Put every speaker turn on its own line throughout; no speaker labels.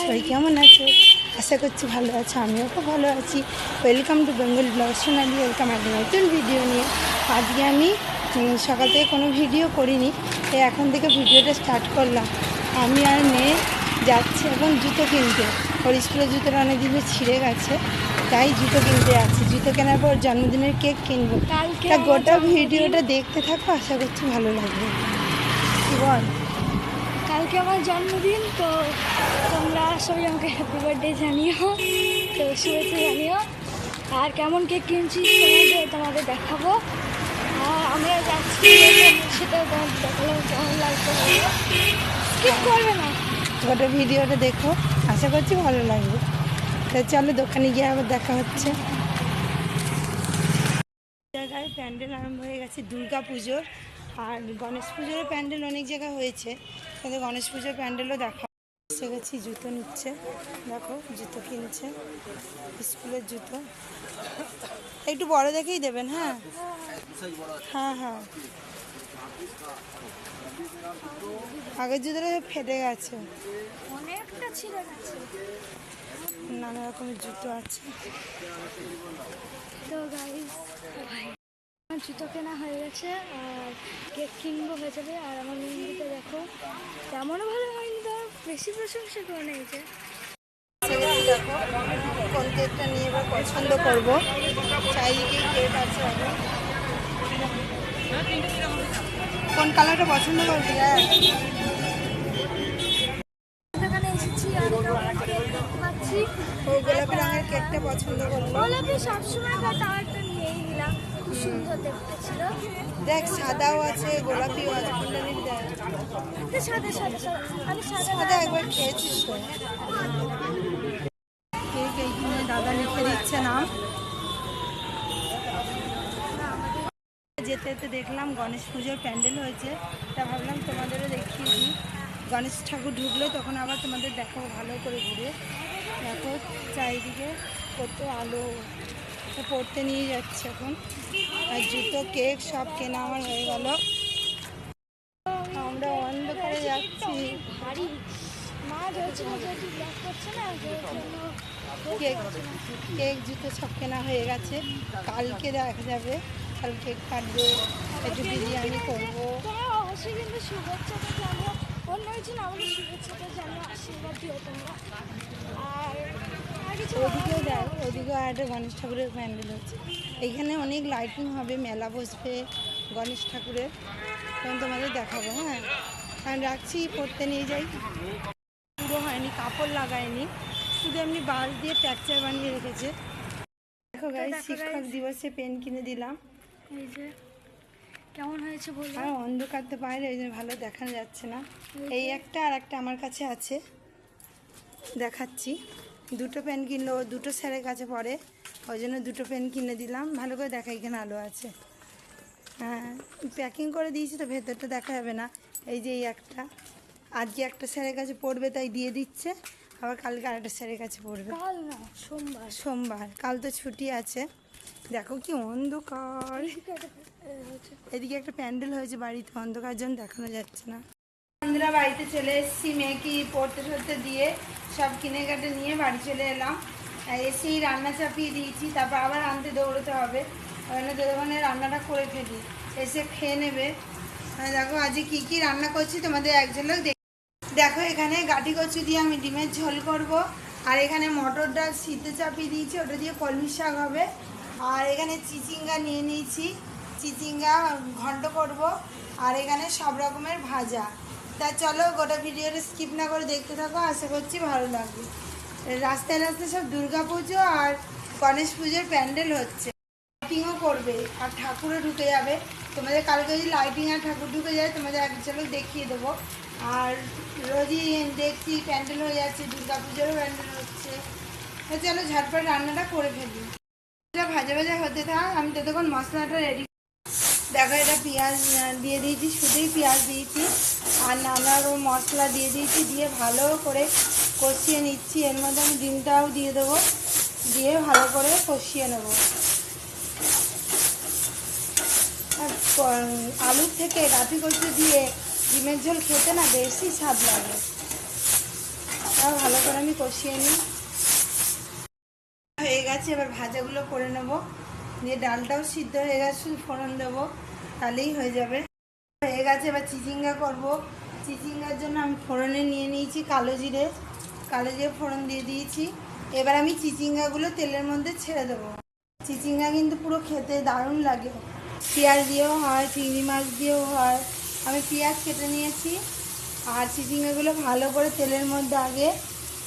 সবাই কেমন আছে? আশা করছি ভালো আছে আমিও খুব ভালো আছি। Welcome to Bengal blog Sonali welcome একটা নতুন ভিডিও নিয়ে। আজকে আমি সকাল থেকে কোনো ভিডিও করিনি তাই এখন থেকে ভিডিওটা স্টার্ট করলাম। আমি আর মেয়ে যাচ্ছি এখন জুতো কিনতে। ওর স্কুলের জুতোটা অনেক দিন ছিঁড়ে গেছে তাই জুতো কিনতে যাচ্ছি। জুতো কেনার পর জন্মদিনের কেক কিনবো। তা গোটা ভিডিওটা দেখতে থাকো আশা করছি ভালো লাগবে। কি বল?
কালকে আমার জন্মদিন তো তোমরা সবাই আমাকে হ্যাপি বার্থডে জানিও তো শুভেচ্ছা জানিও। আর কেমন কেক কিনছি তোমাদের তোমাদের দেখাবো। আর আমরা যাচ্ছি সেটা তোমাদের দেখালাম কেমন লাগবে স্কিপ করবে না।
গোটা ভিডিওটা দেখো আশা করছি ভালো লাগবে। তা চলো দোকানে গিয়ে আবার দেখা হচ্ছে। জায়গায় প্যান্ডেল আরম্ভ হয়ে গেছে দুর্গা পুজোর আর গণেশ পুজোর প্যান্ডেল অনেক জায়গায় হয়েছে। তাদের গণেশ পুজোর প্যান্ডেলও দেখা এসে গেছি জুতো নিচ্ছে। দেখো জুতো কিনছে। স্কুলের জুতো। একটু বড় দেখেই দেবেন হ্যাঁ? হ্যাঁ হ্যাঁ। আগের জুতোটা ফেটে গেছে।
অনেকটা ছিঁড়ে গেছে।
নানা রকমের জুতো আছে।
তো গাইস জুতো কেনা হয়ে গেছে আর কেক কিনবো হয়ে যাবে আর আমার মেহেন্দিটা দেখো তেমনও ভালো হয়নি তো বেশি প্রশংসা করে নিয়েছে
দেখো কোন কেকটা নিয়ে এবার পছন্দ করব? চারিদিকে কেক আছে কোন কালারটা পছন্দ করবি হ্যাঁ? গোলাপি রঙের কেকটা পছন্দ করব।
গোলাপি সবসময় সুন্দর দেখতে ছিল।
দেখ সাদাও আছে গোলাপিও আছে দেখ।
সাদা সাদা সাদা। আমি সাদা
সাদা একবার খেয়েছিস তো? কেক এইখানে দাদা লিখে দিচ্ছে নাম। যেতে যেতে দেখলাম গণেশ পুজোর প্যান্ডেল হয়েছে। তা ভাবলাম তোমাদেরও দেখিয়ে দিই। গণেশ ঠাকুর ঢুকলো তখন আবার তোমাদের দেখো ভালো করে ঘুরে। দেখো চারিদিকে কত আলো। পড়তে নিয়ে যাচ্ছে এখন। আর জুতো কেক সব কেনা আমার হয়ে গেল। আমরা অন্ধকারে যাচ্ছি।
না ওই জন্য
কেক কেক জুতো সব কেনা হয়ে গেছে। কালকে দেখা যাবে। কাল কেক কাটবো একটু বিরিয়ানি করব।
কিন্তু শুভেচ্ছাটা জানো অন্য আমাদের শুভেচ্ছাটা জানো আশীর্বাদ দিও তোমরা। আর
ওদিকেও দেখ ওদিকেও একটা গণেশ ঠাকুরের প্যান্ডেল হচ্ছে। এইখানে অনেক লাইটিং হবে মেলা বসবে গণেশ ঠাকুরের। তখন তোমাদের দেখাবো হ্যাঁ? কারণ রাখছি পড়তে নিয়ে যাই। পুরো হয়নি কাপড় লাগায়নি। শুধু এমনি বাঁশ দিয়ে ফ্র্যাকচার বানিয়ে রেখেছে। দেখো গাই শিক্ষক দিবসে পেন কিনে দিলাম।
এই যে কেমন হয়েছে বলব
আর অন্ধকার তো বাইরে ওই জন্য ভালো দেখানো যাচ্ছে না। এই একটা আর একটা আমার কাছে আছে। দেখাচ্ছি। দুটো পেন কিনলো দুটো স্যারের কাছে পড়ে ওই জন্য দুটো পেন কিনে দিলাম। ভালো করে দেখা এখানে আলো আছে। হ্যাঁ প্যাকিং করে দিয়েছি তো ভেতরটা দেখা যাবে না। এই যে এই একটা। আজকে একটা স্যারের কাছে পড়বে তাই দিয়ে দিচ্ছে। আবার কালকে আরেকটা স্যারের কাছে পড়বে।
কাল না সোমবার।
সোমবার। কাল তো ছুটি আছে। দেখো কি অন্ধকার। এদিকে একটা প্যান্ডেল হয়েছে বাড়িতে অন্ধকার জন্য দেখানো যাচ্ছে না। বন্ধুরা বাড়িতে চলে এসেছি মেয়েকে পড়তে টড়তে দিয়ে। সব কিনে কাটে নিয়ে বাড়ি চলে এলাম। এসেই রান্না চাপিয়ে দিয়েছি, তারপর আবার আনতে দৌড়তে হবে। ওখানে ওখানে রান্নাটা করে ফেলি, এসে খেয়ে নেবে। দেখো, আজকে কী কী রান্না করছি তোমাদের একজন লোক দেখ দেখো, এখানে গাটি কচু দিয়ে আমি ডিমের ঝোল করব। আর এখানে মটর ডাল সিদ্ধ চাপিয়ে দিয়েছি, ওটা দিয়ে কলমি শাক হবে। আর এখানে চিচিঙ্গা নিয়ে নিয়েছি। চিচিঙ্গা ঘন্ট করব। আর এখানে সব রকমের ভাজা। তা চলো গোটা ভিডিওটা স্কিপ না করে দেখতে থাকো, আশা করছি ভালো লাগবে। রাস্তায় রাস্তায় সব দুর্গা পুজো আর গণেশ পুজোর প্যান্ডেল হচ্ছে। লাইটিংও করবে, আর ঠাকুরও ঢুকে যাবে। তোমাদের কালকে যদি লাইটিং আর ঠাকুর ঢুকে যায়, তোমাদের এক ঝলক দেখিয়ে দেবো। আর রোজই দেখছি প্যান্ডেল হয়ে যাচ্ছে, দুর্গা পুজোরও প্যান্ডেল হচ্ছে। চলো ঝটপট রান্নাটা করে ফেলি। ভাজা ভাজা হতে থাক, আমি ততক্ষণ মশলাটা রেডি দেখো, এটা পেঁয়াজ দিয়ে দিয়েছি, শুধুই পেঁয়াজ দিয়েছি। আর নানা রকম মশলা দিয়ে দিয়েছি, দিয়ে ভালো করে কষিয়ে নিচ্ছি। এর মধ্যে আমি ডিমটাও দিয়ে দেবো, দিয়ে ভালো করে কষিয়ে নেব। আর আলুর থেকে গাঠি কচু দিয়ে ডিমের ঝোল খেতে না বেশি স্বাদ লাগে। আর ভালো করে আমি কষিয়ে নিই। হয়ে গেছে, এবার ভাজাগুলো করে নেব। দিয়ে ডালটাও সিদ্ধ হয়ে গেছে, ফোড়ন দেবো, তাহলেই হয়ে যাবে। হয়ে গেছে, এবার চিচিঙ্গা করব। চিচিঙ্গার জন্য আমি ফোড়নে নিয়ে নিয়েছি কালো জিরে কালো জিরে ফোড়ন দিয়ে দিয়েছি। এবার আমি চিচিঙ্গাগুলো তেলের মধ্যে ছেড়ে দেবো। চিচিঙ্গা কিন্তু পুরো খেতে দারুণ লাগে। পেঁয়াজ দিয়েও হয়, চিংড়ি মাছ দিয়েও হয়। আমি পেঁয়াজ কেটে নিয়েছি আর চিচিঙ্গাগুলো ভালো করে তেলের মধ্যে আগে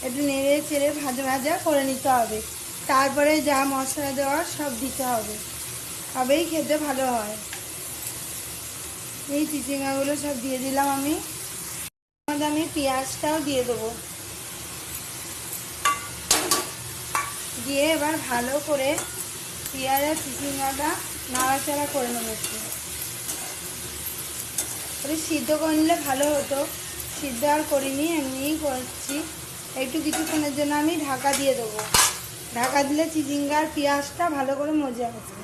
একটু নেড়ে চেড়ে ভাজা ভাজা করে নিতে হবে। তারপরে যা মশলা দেওয়ার সব দিতে হবে। তবেই খেতে ভালো হয়। এই চিচিঙ্গাগুলো সব দিয়ে দিলাম আমি। আমি পেঁয়াজটাও দিয়ে দেবো। দিয়ে এবার ভালো করে পেঁয়াজ আর চিচিঙ্গাটা নাড়াচাড়া করে নেব একটু। সিদ্ধ করে নিলে ভালো হতো। সিদ্ধ আর করিনি, এমনিই করছি। একটু কিছুক্ষণের জন্য আমি ঢাকা দিয়ে দেবো। ঢাকা দিলে চিচিঙ্গা আর পেঁয়াজটা ভালো করে মজা আছে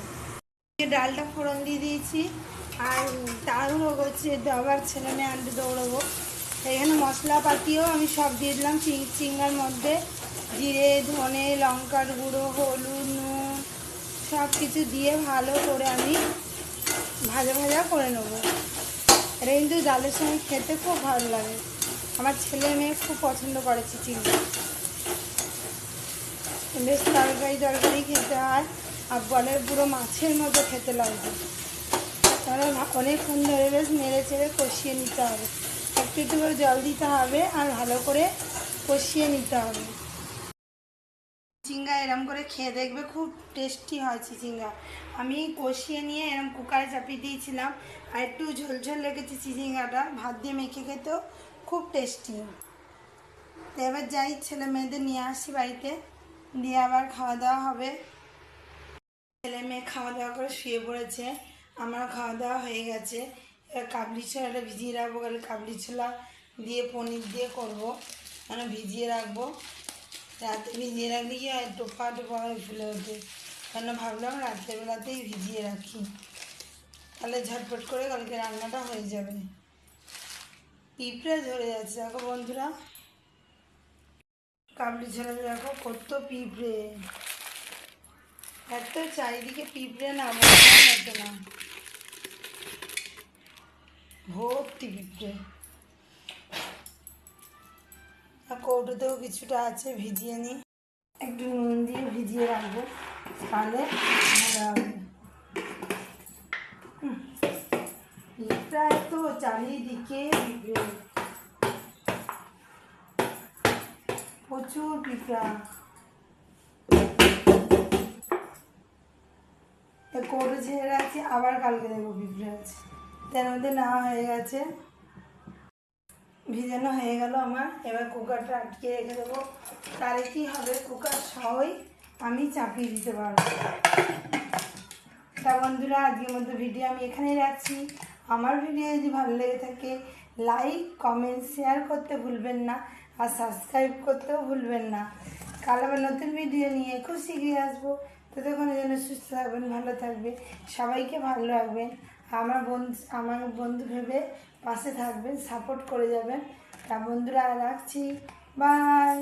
ডালটা ফোড়ন দিয়ে দিয়েছি, আর তাড়াহুড়ো করছি আবার ছেলে মেয়ে আনতে দৌড়বো। এখানে মশলাপাতিও আমি সব দিয়ে দিলাম, চিং চিঙ্গার মধ্যে জিরে, ধনে, লঙ্কার গুঁড়ো, হলুদ, নুন সব কিছু দিয়ে ভালো করে আমি ভাজা ভাজা করে নেব। এটা কিন্তু ডালের সঙ্গে খেতে খুব ভালো লাগে। আমার ছেলে মেয়ে খুব পছন্দ করে চিচিঙ্গা বেশ তরকারি তরকারি খেতে হয়। আর বলে পুরো মাছের মতো খেতে লাগবে। তাহলে অনেকক্ষণ ধরে বেশ নেড়ে চেড়ে কষিয়ে নিতে হবে। একটু একটু করে জল দিতে হবে আর ভালো করে কষিয়ে নিতে হবে। চিচিঙ্গা এরম করে খেয়ে দেখবে খুব টেস্টি হয় চিচিঙ্গা। আমি কষিয়ে নিয়ে এরম কুকারে চাপিয়ে দিয়েছিলাম। আর একটু ঝোলঝোল লেগেছে চিচিঙ্গাটা। ভাত দিয়ে মেখে খেতেও খুব টেস্টি। এবার যাই, ছেলে মেয়েদের নিয়ে আসি বাড়িতে। দিয়ে আবার খাওয়া দাওয়া হবে। ছেলে মেয়ে খাওয়া দাওয়া করে শুয়ে পড়েছে। আমার খাওয়া দাওয়া হয়ে গেছে। এবার কাবলি ছোলাটা ভিজিয়ে রাখব। কালে কাবলি ছোলা দিয়ে পনির দিয়ে করব। মানে ভিজিয়ে রাখব। রাতে ভিজিয়ে রাখলে কি হয়? টোপা টোপা হয়ে ফুলে ওঠে। কেন ভাবলাম রাত্রেবেলাতেই ভিজিয়ে রাখি। তাহলে ঝটপট করে কালকে রান্নাটা হয়ে যাবে। পিঁপড়ে ধরে যাচ্ছে। দেখো বন্ধুরা কাবলি ছোলা দেখো কত পিঁপড়ে। এত চারিদিকে পিঁপড়ে না মতো না ভর্তি পিঁপড়ে। কৌটোতেও কিছুটা আছে, ভিজিয়ে নিই। একটু নুন দিয়ে ভিজিয়ে রাখব। তাহলে পিঁপড়া এত চারিদিকে পিঁপড়ে। প্রচুর পিঁপড়া কৌটো ছেড়ে রাখছি, আবার কালকে দেবো পিঁপড়ে আছে। তার মধ্যে না হয়ে গেছে। ভিজানো হয়ে গেল আমার। এবার কুকারটা আটকে রেখে দেবো। তাহলে কী হবে? কুকার সহই আমি চাপিয়ে দিতে পারব। তা বন্ধুরা, আজকের মতো ভিডিও আমি এখানেই রাখছি। আমার ভিডিও যদি ভালো লেগে থাকে লাইক কমেন্ট শেয়ার করতে ভুলবেন না। আর সাবস্ক্রাইব করতেও ভুলবেন না। কাল আবার নতুন ভিডিও নিয়ে খুব শীঘ্রই আসব। ততক্ষণের জন্য সুস্থ থাকবেন, ভালো থাকবে সবাইকে ভালো রাখবেন। আমার বন্ধু আমার বন্ধু ভেবে পাশে থাকবেন সাপোর্ট করে যাবেন। তা বন্ধুরা, রাখছি। বাই